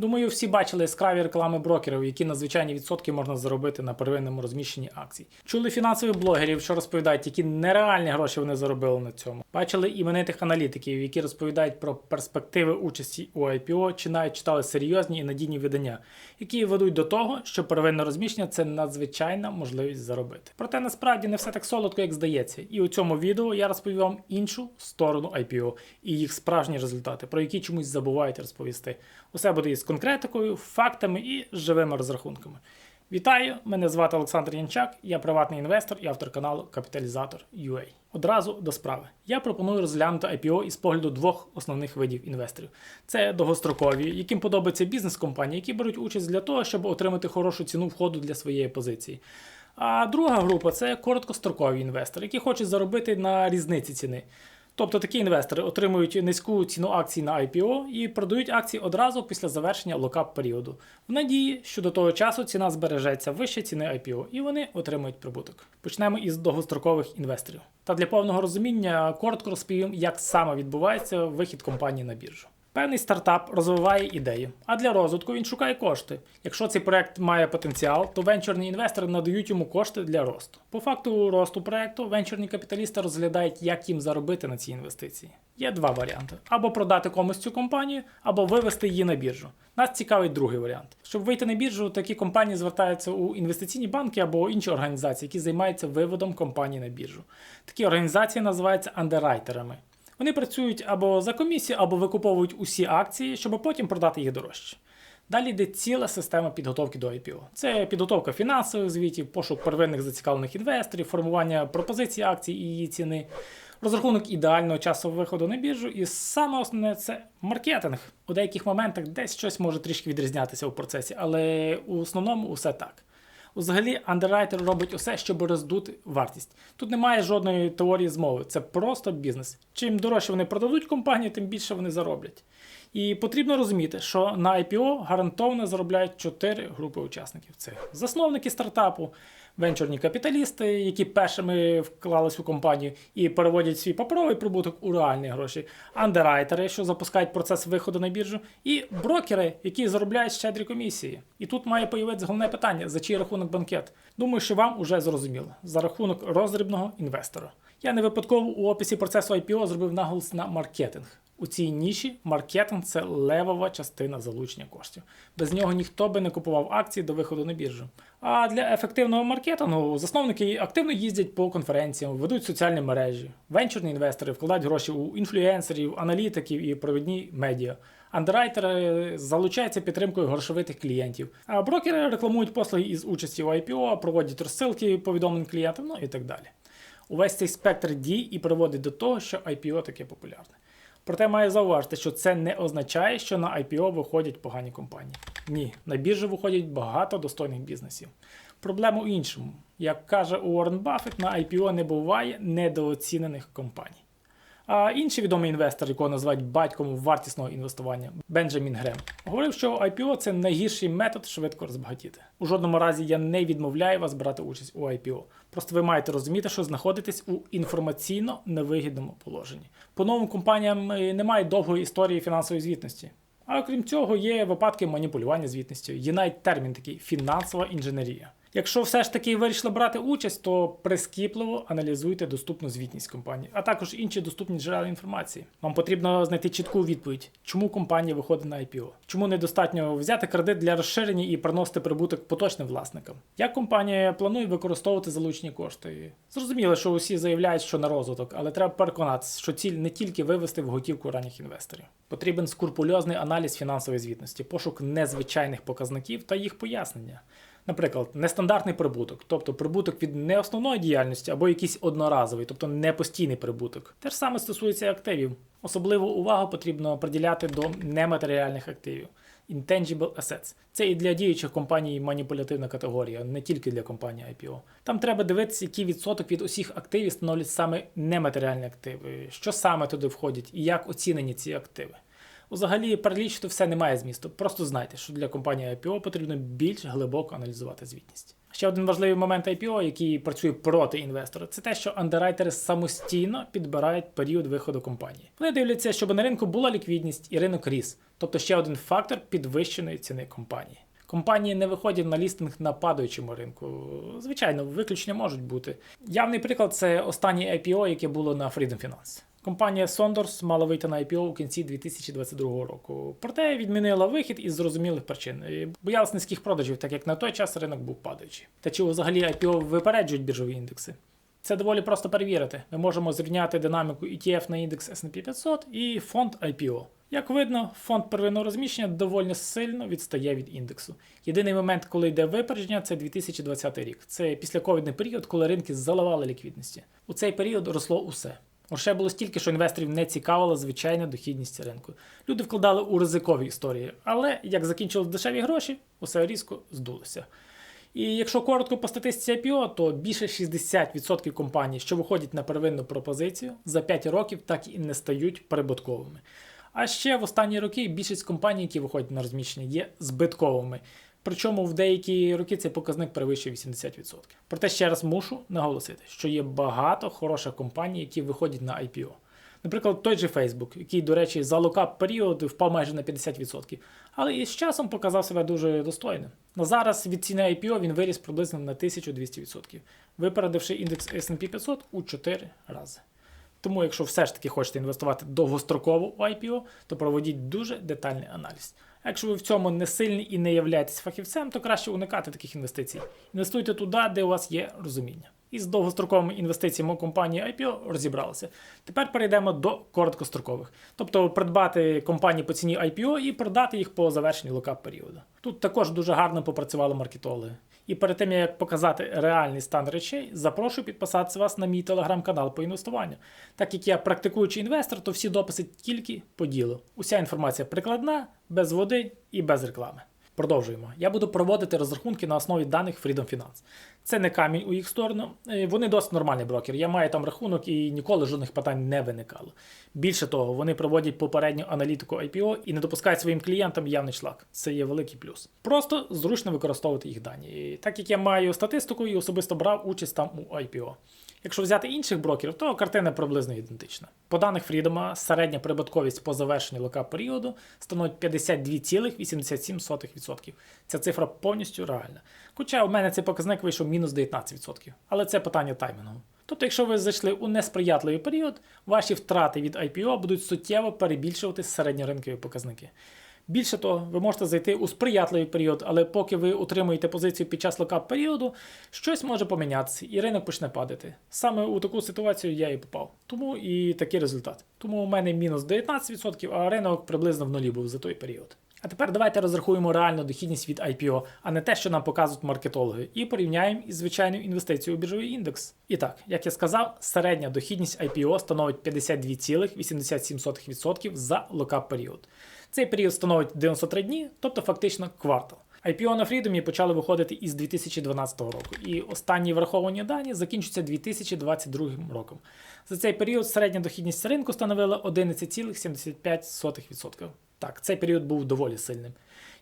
Думаю, всі бачили яскраві реклами брокерів, які надзвичайні відсотки можна заробити на первинному розміщенні акцій. Чули фінансових блогерів, що розповідають, які нереальні гроші вони заробили на цьому. Бачили іменитих аналітиків, які розповідають про перспективи участі у IPO, чи навіть читали серйозні і надійні видання, які ведуть до того, що первинне розміщення це надзвичайна можливість заробити. Проте насправді не все так солодко, як здається. І у цьому відео я розповім вам іншу сторону IPO і їх справжні результати, про які чомусь забувають розповісти. Усе буде із конкретикою, фактами і живими розрахунками. Вітаю! Мене звати Олександр Янчак, я приватний інвестор і автор каналу Капіталізатор UA. Одразу до справи. Я пропоную розглянути IPO із погляду двох основних видів інвесторів: це довгострокові, яким подобається бізнес-компанії, які беруть участь для того, щоб отримати хорошу ціну входу для своєї позиції. А друга група це короткострокові інвестори, які хочуть заробити на різниці ціни. Тобто такі інвестори отримують низьку ціну акцій на IPO і продають акції одразу після завершення локап періоду, в надії, що до того часу ціна збережеться вище ціни IPO, і вони отримують прибуток. Почнемо із довгострокових інвесторів. Та для повного розуміння коротко розповім, як саме відбувається вихід компанії на біржу. Певний стартап розвиває ідею, а для розвитку він шукає кошти. Якщо цей проект має потенціал, то венчурні інвестори надають йому кошти для росту. По факту росту проекту венчурні капіталісти розглядають, як їм заробити на ці інвестиції. Є два варіанти: або продати комусь цю компанію, або вивести її на біржу. Нас цікавить другий варіант. Щоб вийти на біржу, такі компанії звертаються у інвестиційні банки або інші організації, які займаються виводом компаній на біржу. Такі організації називаються андеррайтерами. Вони працюють або за комісію, або викуповують усі акції, щоб потім продати їх дорожче. Далі йде ціла система підготовки до IPO. Це підготовка фінансових звітів, пошук первинних зацікавлених інвесторів, формування пропозиції акцій і її ціни, розрахунок ідеального часу виходу на біржу, і саме основне це маркетинг. У деяких моментах десь щось може трішки відрізнятися у процесі, але у основному усе так. Взагалі, андеррайтер робить усе, щоб роздути вартість. Тут немає жодної теорії змови, це просто бізнес. Чим дорожче вони продадуть компанію, тим більше вони зароблять. І потрібно розуміти, що на IPO гарантовано заробляють чотири групи учасників: це засновники стартапу, венчурні капіталісти, які першими вклались у компанію і переводять свій паперовий прибуток у реальні гроші, андеррайтери, що запускають процес виходу на біржу, і брокери, які заробляють щедрі комісії. І тут має появитися головне питання: за чий рахунок банкет. Думаю, що вам уже зрозуміло за рахунок роздрібного інвестора. Я не випадково у описі процесу IPO зробив наголос на маркетинг. У цій ніші маркетинг це левова частина залучення коштів. Без нього ніхто би не купував акції до виходу на біржу. А для ефективного маркетингу засновники активно їздять по конференціям, ведуть соціальні мережі. Венчурні інвестори вкладають гроші у інфлюенсерів, аналітиків і провідні медіа. Андеррайтери залучаються підтримкою грошовитих клієнтів. А брокери рекламують послуги із участі у IPO, проводять розсилки повідомлень клієнтам, ну і так далі. Увесь цей спектр дій і приводить до того, що IPO таке популярне. Проте маю зауважити, що це не означає, що на IPO виходять погані компанії. Ні, на біржу виходять багато достойних бізнесів. Проблема у іншому. Як каже Уоррен Баффет, на IPO не буває недооцінених компаній. А інший відомий інвестор, якого називають батьком вартісного інвестування, Бенджамін Грем, говорив, що IPO це найгірший метод швидко розбагатіти. У жодному разі я не відмовляю вас брати участь у IPO. Просто ви маєте розуміти, що знаходитесь у інформаційно невигідному положенні. По новим компаніям е, немає довгої історії фінансової звітності. А окрім цього, є випадки маніпулювання звітністю. Є навіть термін такий фінансова інженерія. Якщо все ж таки вирішили брати участь, то прискіпливо аналізуйте доступну звітність компанії, а також інші доступні джерела інформації. Вам потрібно знайти чітку відповідь, чому компанія виходить на IPO, чому недостатньо взяти кредит для розширення і приносити прибуток поточним власникам. Як компанія планує використовувати залучені кошти? Зрозуміло, що усі заявляють, що на розвиток, але треба переконатися, що ціль не тільки вивести в готівку ранніх інвесторів. Потрібен скрупульозний аналіз фінансової звітності, пошук незвичайних показників та їх пояснення. Наприклад, нестандартний прибуток, тобто прибуток від не основної діяльності або якийсь одноразовий, тобто не постійний прибуток. Те ж саме стосується активів. Особливу увагу потрібно приділяти до нематеріальних активів. Intangible Assets. Це і для діючих компаній маніпулятивна категорія, не тільки для компанії IPO. Там треба дивитися, який відсоток від усіх активів становлять саме нематеріальні активи, що саме туди входять і як оцінені ці активи. Взагалі, перелічити все немає змісту. Просто знайте, що для компанії IPO потрібно більш глибоко аналізувати звітність. Ще один важливий момент IPO, який працює проти інвестора, це те, що андеррайтери самостійно підбирають період виходу компанії. Вони дивляться, щоб на ринку була ліквідність і ринок ріс, тобто ще один фактор підвищеної ціни компанії. Компанії не виходять на лістинг на падаючому ринку. Звичайно, виключення можуть бути. Явний приклад це останнє IPO, яке було на Freedom Finance. Компанія Sondors мала вийти на IPO у кінці 2022 року. Проте відмінила вихід із зрозумілих причин. Боялась низьких продажів, так як на той час ринок був падаючий. Та чи взагалі IPO випереджують біржові індекси? Це доволі просто перевірити. Ми можемо зрівняти динаміку ETF на індекс S&P 500 і фонд IPO. Як видно, фонд первинного розміщення доволі сильно відстає від індексу. Єдиний момент, коли йде випередження, це 2020 рік. Це післяковідний період, коли ринки заливали ліквідності. У цей період росло усе. Грошей було стільки, що інвесторів не цікавила звичайна дохідність ринку. Люди вкладали у ризикові історії, але як закінчились дешеві гроші, усе різко здулося. І якщо коротко по статистиці IPO, то більше 60% компаній, що виходять на первинну пропозицію, за 5 років так і не стають прибутковими. А ще в останні роки більшість компаній, які виходять на розміщення, є збитковими. Причому в деякі роки цей показник перевищує 80%. Проте ще раз мушу наголосити, що є багато хороших компаній, які виходять на IPO. Наприклад, той же Facebook, який, до речі, за локап період впав майже на 50%, але і з часом показав себе дуже достойним. На зараз від ціни IPO він виріс приблизно на 1200%, випередивши індекс S&P 500 у 4 рази. Тому, якщо все ж таки хочете інвестувати довгостроково у IPO, то проведіть дуже детальний аналіз. Якщо ви в цьому не сильні і не являєтесь фахівцем, то краще уникати таких інвестицій. Інвестуйте туди, де у вас є розуміння. І з довгостроковими інвестиціями у компанії IPO розібралися. Тепер перейдемо до короткострокових, тобто придбати компанії по ціні IPO і продати їх по завершенні локап періоду. Тут також дуже гарно попрацювали маркетологи. І перед тим як показати реальний стан речей, запрошую підписатися вас на мій телеграм-канал по інвестуванню. Так як я практикуючий інвестор, то всі дописи тільки по ділу. Уся інформація прикладна, без води і без реклами. Продовжуємо. Я буду проводити розрахунки на основі даних Freedom Finance. Це не камінь у їх сторону. Е, Вони досить нормальний брокер. Я маю там рахунок і ніколи жодних питань не виникало. Більше того, вони проводять попередню аналітику IPO і не допускають своїм клієнтам явний шлак. Це є великий плюс. Просто зручно використовувати їх дані. Так як я маю статистику і особисто брав участь там у IPO. Якщо взяти інших брокерів, то картина приблизно ідентична. По даних Freedom, середня прибутковість по завершенню локап періоду становить 52,87%. Ця цифра повністю реальна. Хоча у мене цей показник вийшов мінус 19%. Але це питання таймінгу. Тобто, якщо ви зайшли у несприятливий період, ваші втрати від IPO будуть суттєво перебільшувати середньоринкові показники. Більше того, ви можете зайти у сприятливий період, але поки ви утримуєте позицію під час локап періоду, щось може помінятися, і ринок почне падати. Саме у таку ситуацію я і попав. Тому і такий результат. Тому у мене мінус 19%, а ринок приблизно в нулі був за той період. А тепер давайте розрахуємо реальну дохідність від IPO, а не те, що нам показують маркетологи, і порівняємо із звичайною інвестицією у біржовий індекс. І так, як я сказав, середня дохідність IPO становить 52,87% за локап період. Цей період становить 93 дні, тобто фактично квартал. IPO на Freedom почали виходити із 2012 року, і останні враховані дані закінчуються 2022 роком. За цей період середня дохідність ринку становила 11,75%. Так, цей період був доволі сильним.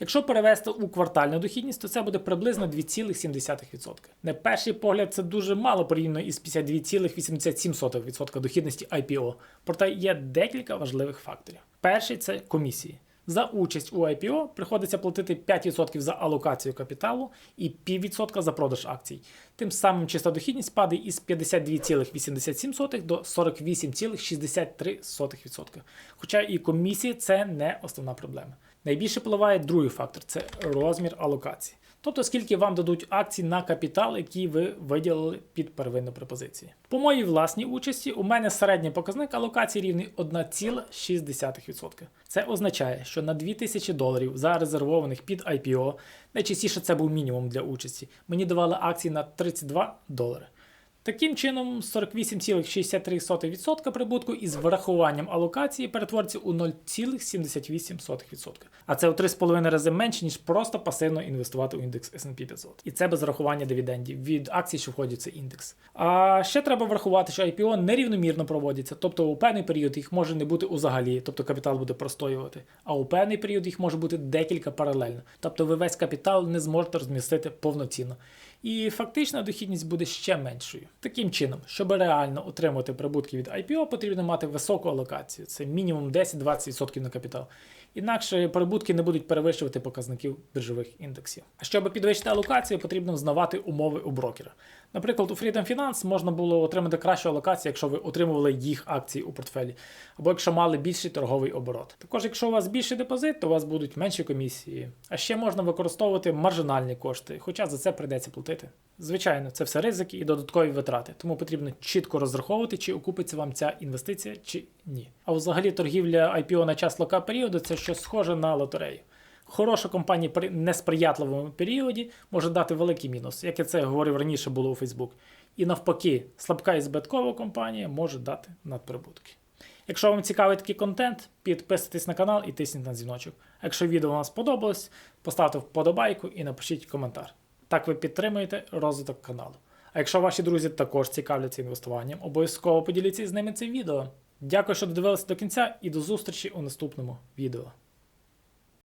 Якщо перевести у квартальну дохідність, то це буде приблизно 2,7%. На перший погляд, це дуже мало порівняно із 52,87% дохідності IPO. Проте є декілька важливих факторів. Перший це комісії. За участь у IPO приходиться платити 5% за алокацію капіталу і 0,5% за продаж акцій. Тим самим чиста дохідність падає із 52,87 до 48,63%. Хоча і комісії це не основна проблема. Найбільше впливає другий фактор це розмір алокації. Тобто, скільки вам дадуть акцій на капітал, який ви виділили під первинну пропозицію. По моїй власній участі у мене середній показник алокації рівний 1,6%. Це означає, що на 2000 доларів зарезервованих під IPO, найчастіше це був мінімум для участі, мені давали акції на 32 долари. Таким чином, 48,63% прибутку із врахуванням алокації перетвориться у 0,78%. А це у 3,5 рази менше, ніж просто пасивно інвестувати у індекс S&P 500. І це без врахування дивідендів від акцій, що входять в цей індекс. А ще треба врахувати, що IPO нерівномірно проводяться, тобто у певний період їх може не бути взагалі, тобто капітал буде простоювати, а у певний період їх може бути декілька паралельно. Тобто ви весь капітал не зможете розмістити повноцінно. І фактична дохідність буде ще меншою. Таким чином, щоб реально отримати прибутки від IPO, потрібно мати високу алокацію. Це мінімум 10-20% на капітал. Інакше прибутки не будуть перевищувати показників біржових індексів. А щоб підвищити алокацію, потрібно взнавати умови у брокера. Наприклад, у Freedom Finance можна було отримати кращу алокацію, якщо ви отримували їх акції у портфелі, або якщо мали більший торговий оборот. Також, якщо у вас більший депозит, то у вас будуть менші комісії. А ще можна використовувати маржинальні кошти, хоча за це прийдеться платити. Звичайно, це все ризики і додаткові витрати, тому потрібно чітко розраховувати, чи окупиться вам ця інвестиція, чи ні. А взагалі торгівля IPO на час лока періоду це щось схоже на лотерею. Хороша компанія при несприятливому періоді може дати великий мінус, як я це говорив раніше було у Facebook. І навпаки, слабка і збиткова компанія може дати надприбутки. Якщо вам цікавий такий контент, підписуйтесь на канал і тисніть на дзвіночок. Якщо відео вам сподобалось, поставте вподобайку і напишіть коментар. Так ви підтримуєте розвиток каналу. А якщо ваші друзі також цікавляться інвестуванням, обов'язково поділіться з ними цим відео. Дякую, що додивилися до кінця, і до зустрічі у наступному відео.